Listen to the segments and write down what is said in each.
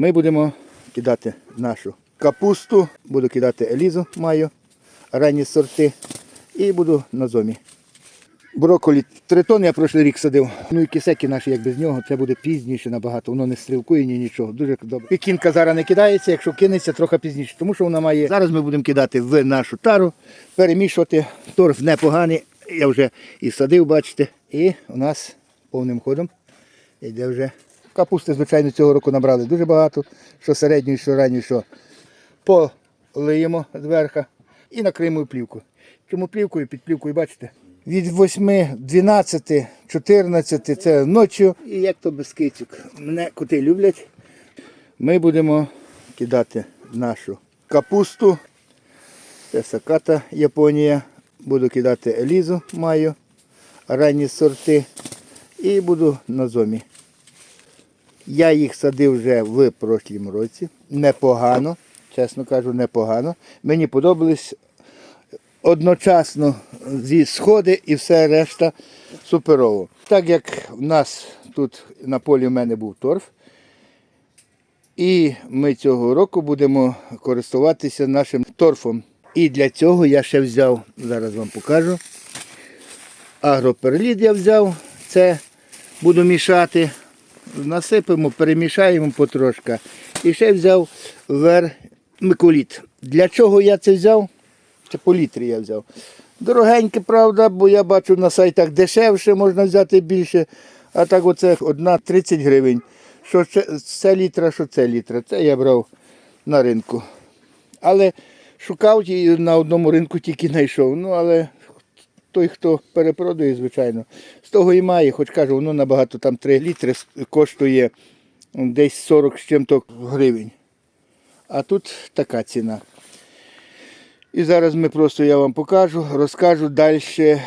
Ми будемо кидати нашу капусту, буду кидати елізу, маю ранні сорти і буду на зомі. Брокколі три тони я прошлий рік садив. Ну і кисеки наші, як без нього, це буде пізніше набагато. Воно не стрілкує ні нічого. Дуже добре. Пекінка зараз не кидається, якщо кинеться, трохи пізніше. Тому що вона має. Зараз ми будемо кидати в нашу тару, перемішувати. Торф непоганий. Я вже і садив, бачите. І у нас повним ходом йде вже. Капусти, звичайно, цього року набрали дуже багато. Що середньої, що ранньої, що полиємо зверху і накриємо плівку. Чому плівкою? Під плівкою, бачите? Від 8, 12, 14 це ночі. І як то без кицьок. Мене коти люблять. Ми будемо кидати нашу капусту. Це саката Японія. Буду кидати елізу маю, ранні сорти. І буду на зомі. Я їх садив вже в прошлім році. Непогано, чесно кажу, непогано. Мені подобались одночасно зі сходи і все решта суперово. Так як в нас тут на полі в мене був торф, і ми цього року будемо користуватися нашим торфом. І для цього я ще взяв, зараз вам покажу. Агроперлід я взяв, це буду мішати. Насипемо, перемішаємо потрошка. І ще взяв вермикуліт. Для чого я це взяв? Це по літрі я взяв. Дорогеньке, правда, бо я бачу на сайтах дешевше, можна взяти більше. А так оце одна 30 гривень. Що це, літра, що це літра. Це я брав на ринку. Але шукав і на одному ринку тільки знайшов. Ну, але той, хто перепродає, звичайно, з того і має, хоч кажу, воно набагато там 3 літри коштує десь 40 з чим-то гривень. А тут така ціна. І зараз ми просто я вам покажу, розкажу далі,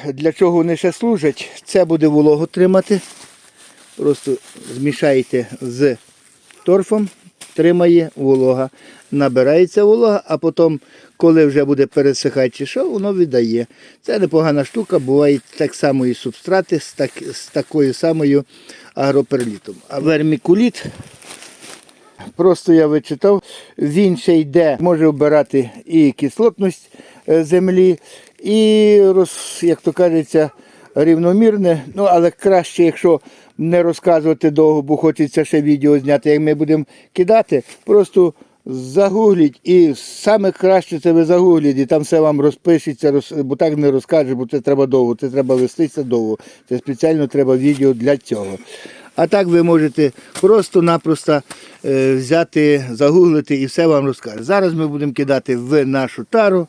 для чого вони ще служать. Це буде вологу тримати. Просто змішаєте з торфом, тримає волога. Набирається волога, а потім, коли вже буде пересихати чи що, воно віддає. Це непогана штука, бувають так само і субстрати з, так, з такою самою агроперлітом. А вермікуліт Просто я вичитав, він ще йде, може вбирати і кислотність е, землі, і, як то кажеться, рівномірне. Ну, але краще, якщо не розказувати довго, бо хочеться ще відео зняти, як ми будемо кидати, просто загугліть і саме краще це ви загугліть, і там все вам розпишеться, роз, бо так не розкаже, бо це треба довго, це треба вестися довго. Це спеціально треба відео для цього. А так ви можете просто-напросто е, взяти, загуглити і все вам розкаже. Зараз ми будемо кидати в нашу тару,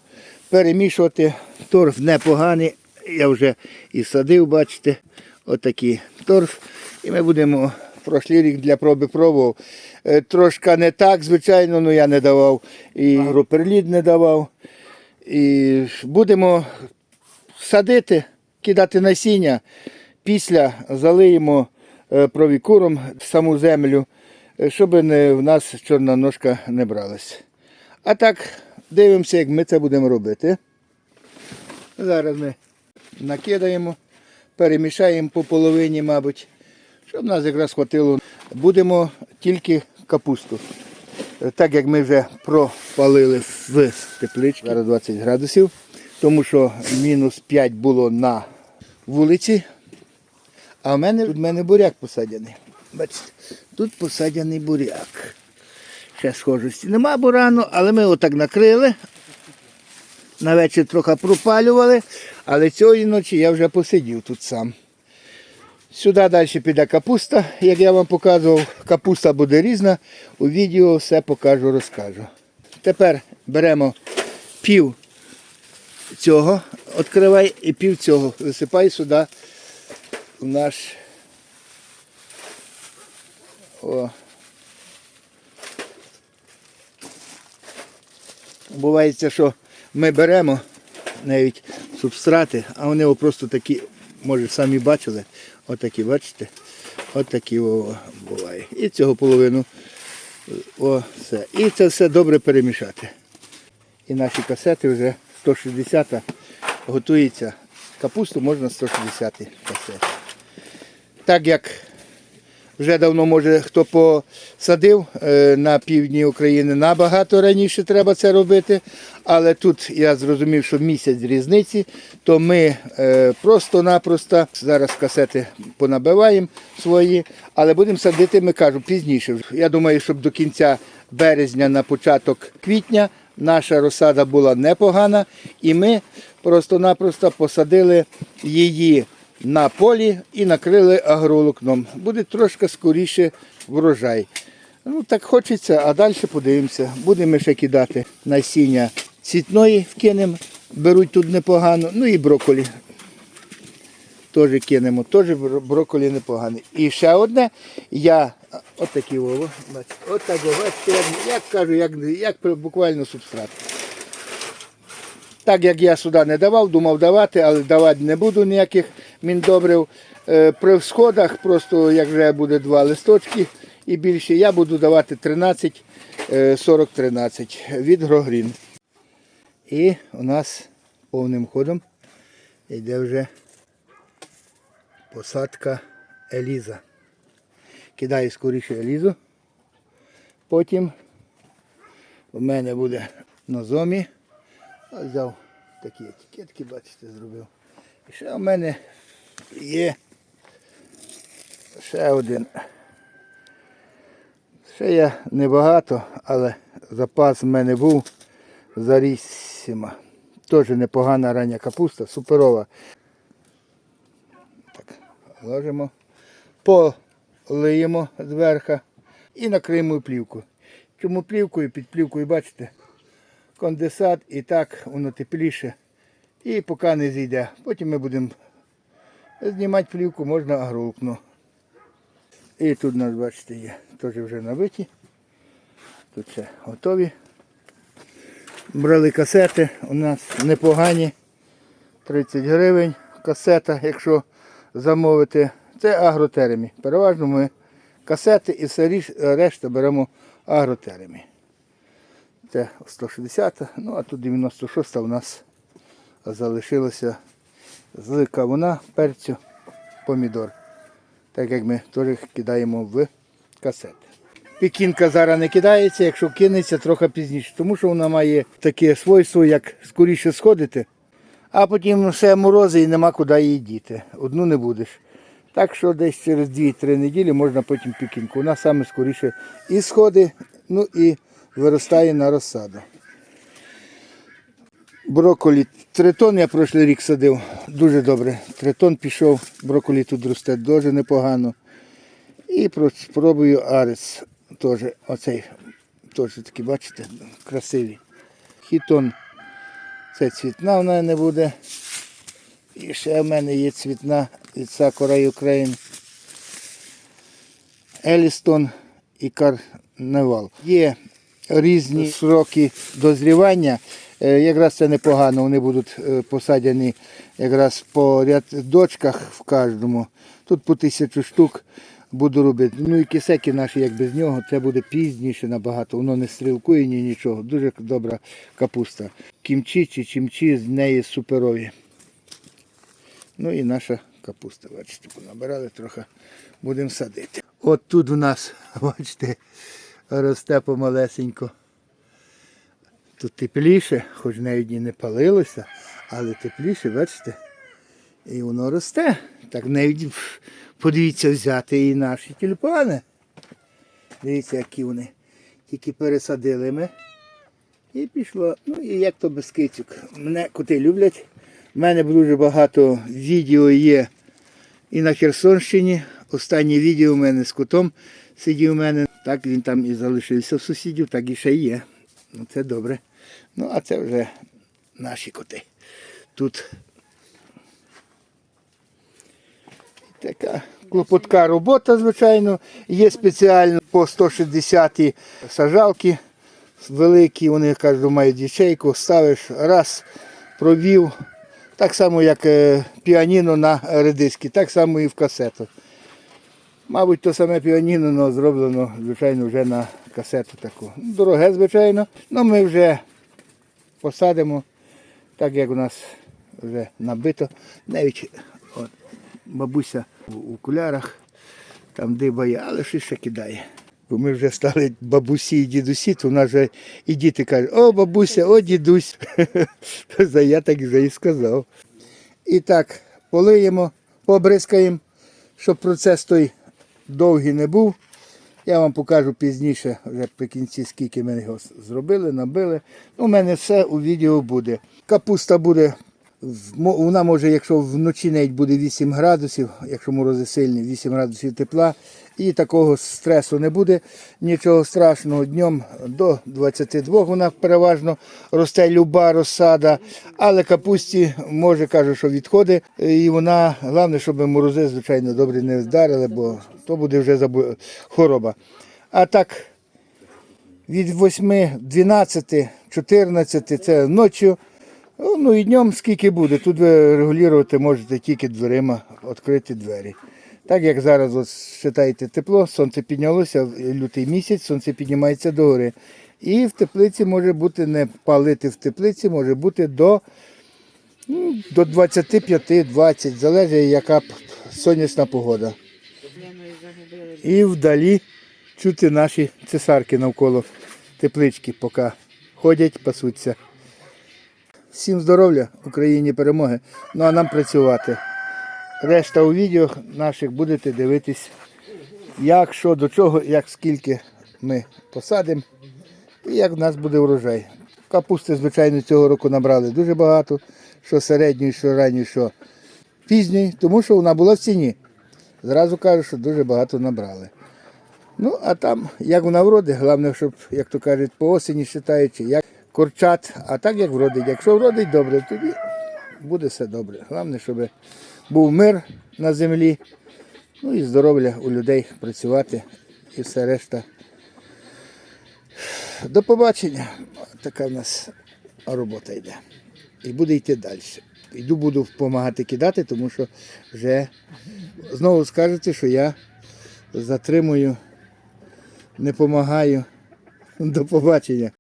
перемішувати. Торф непоганий. Я вже і садив, бачите, отакий торф. І ми будемо прошлий рік для проби пробував. Е, Трошки не так, звичайно, але я не давав. І агроперлід не давав. І будемо садити, кидати насіння. Після залиємо е, провікуром саму землю, е, щоб не, в нас чорна ножка не бралась. А так, дивимося, як ми це будемо робити. Зараз ми накидаємо, перемішаємо по половині, мабуть, щоб нас якраз хватило. Будемо тільки капусту. Так як ми вже пропалили в тепличці, зараз 20 градусів, тому що мінус 5 було на вулиці, а в мене, в мене буряк посадяний. Бачите, тут посадяний буряк. Ще схожості нема бурану, але ми отак накрили. На вечір трохи пропалювали, але цієї ночі я вже посидів тут сам. Сюди далі піде капуста, як я вам показував. Капуста буде різна. У відео все покажу, розкажу. Тепер беремо пів цього, відкривай і пів цього. Висипай сюди в наш. О. Бувається, що ми беремо навіть субстрати, а вони просто такі, може самі бачили, отакі, бачите? Отакі о, буває. І цього половину. О, все. І це все добре перемішати. І наші касети вже 160 готується. Капусту можна 160 касет. Так як вже давно, може, хто посадив е, на півдні України, набагато раніше треба це робити. Але тут я зрозумів, що місяць різниці, то ми е, просто-напросто зараз касети понабиваємо свої, але будемо садити, ми кажу, пізніше. Я думаю, щоб до кінця березня на початок квітня наша розсада була непогана, і ми просто-напросто посадили її на полі і накрили агроволокном. Буде трошки скоріше врожай. Ну так хочеться, а далі подивимося. Будемо ще кидати насіння цвітної вкинемо, беруть тут непогано. Ну і брокколі. Теж кинемо, теж бро- брокколі непоганий. І ще одне, я отакі ово, отак, як кажу, як, як буквально субстрат. Так як я сюди не давав, думав давати, але давати не буду ніяких міндобрив. Е, При всходах просто як вже буде два листочки і більше, я буду давати 13, е, 40-13 від Грогрін. І у нас повним ходом йде вже посадка Еліза. Кидаю скоріше Елізу. Потім у мене буде на зомі. Взяв такі етикетки, бачите, зробив. І ще у мене є ще один. Ще я небагато, але запас в мене був зарісіма. Теж непогана рання капуста, суперова. Так, ложимо, полиємо зверху і накриємо плівку. Чому плівкою? Під плівкою, бачите, конденсат і так воно тепліше. І поки не зійде. Потім ми будемо знімати плівку, можна агролукно. І тут у нас, бачите, є теж вже набиті. Тут ще готові. Брали касети, у нас непогані. 30 гривень касета, якщо замовити. Це агротеремі. Переважно ми касети і все решта беремо агротеремі. Це 160, ну а тут 96 у нас залишилося з кавуна, перцю, помідор. Так як ми теж кидаємо в касети. Пекінка зараз не кидається, якщо кинеться трохи пізніше, тому що вона має таке свойство, як скоріше сходити, а потім все морози і нема куди її діти. Одну не будеш. Так що десь через 2-3 неділі можна потім пекінку. Вона саме скоріше і сходить, ну і виростає на розсаду. Брокколі. Тритон я прошлий рік садив. Дуже добре. Тритон пішов, брокколі тут росте дуже непогано. І спробую арис. Теж оцей. Теж такі, бачите, красиві. Хітон. Це цвітна в мене буде. І ще в мене є цвітна від Sakura Ukraine. Елістон і карнавал. Є різні сроки дозрівання. Е, Якраз це непогано, вони будуть е, посадені якраз по рядочках в кожному. Тут по тисячу штук буду робити. Ну і кисеки наші, як без нього, це буде пізніше набагато. Воно не стрілкує ні нічого. Дуже добра капуста. Кімчі чи чимчі з неї суперові. Ну і наша капуста, бачите, понабирали трохи, будемо садити. От тут у нас, бачите, росте помалесенько. Тут тепліше, хоч навіть і не палилося, але тепліше, бачите. І воно росте. Так навіть подивіться взяти і наші тюльпани. Дивіться, які вони. Тільки пересадили ми. І пішло. Ну і як то без кицюк. Мене коти люблять. У мене дуже багато відео є і на Херсонщині. Останнє відео у мене з котом сидів у мене. Так він там і залишився в сусідів, так і ще є. Ну це добре. Ну, а це вже наші коти. Тут така клопотка робота, звичайно. Є спеціально по 160 сажалки великі, вони кажуть, мають ячейку, ставиш раз, провів. Так само, як е, піаніно на редиски, так само і в касету. Мабуть, то саме піаніно але зроблено, звичайно, вже на касету таку. Ну, Дороге, звичайно, але ми вже посадимо, так як у нас вже набито. Навіть от, бабуся в окулярах Там диба є, але щось ще кидає. Бо ми вже стали бабусі і дідусі, то в нас вже і діти кажуть, о бабуся, о дідусь. Я так вже і сказав. І так, полиємо, побризкаємо, щоб процес той довгий не був. Я вам покажу пізніше, вже при кінці, скільки ми його зробили, набили. У мене все у відео буде. Капуста буде, вона може, якщо вночі навіть буде 8 градусів, якщо морози сильні, 8 градусів тепла. І такого стресу не буде, нічого страшного. Днем до 22 вона переважно росте люба розсада, але капусті може кажу, що відходи. І вона, головне, щоб морози, звичайно, добре не вдарили, бо то буде вже забу- хвороба. А так, від 8, 12, 14 це ночі. Ну, і днем скільки буде. Тут ви регулювати можете тільки дверима, відкрити двері. Так як зараз, от вважаєте, тепло, сонце піднялося, лютий місяць, сонце піднімається догори. І в теплиці може бути не палити в теплиці, може бути до, ну, до 25-20, залежить, яка п- сонячна погода. І вдалі чути наші цесарки навколо теплички, поки ходять, пасуться. Всім здоров'я, Україні перемоги. Ну а нам працювати. Решта у відео наших будете дивитись, як, що, до чого, як скільки ми посадимо і як в нас буде врожай. Капусти, звичайно, цього року набрали дуже багато, що середньої, що ранньої, що пізньої, тому що вона була в ціні. Зразу кажу, що дуже багато набрали. Ну, а там, як вона вродить, головне, щоб, як то кажуть, по осені вважаючи, як корчат, а так як вродить. Якщо вродить добре, тоді буде все добре. Головне, щоб був мир на землі, ну і здоров'я у людей працювати і все решта. До побачення. Така в нас робота йде. І буде йти далі. Йду буду допомагати кидати, тому що вже знову скажете, що я затримую, не допомагаю. До побачення.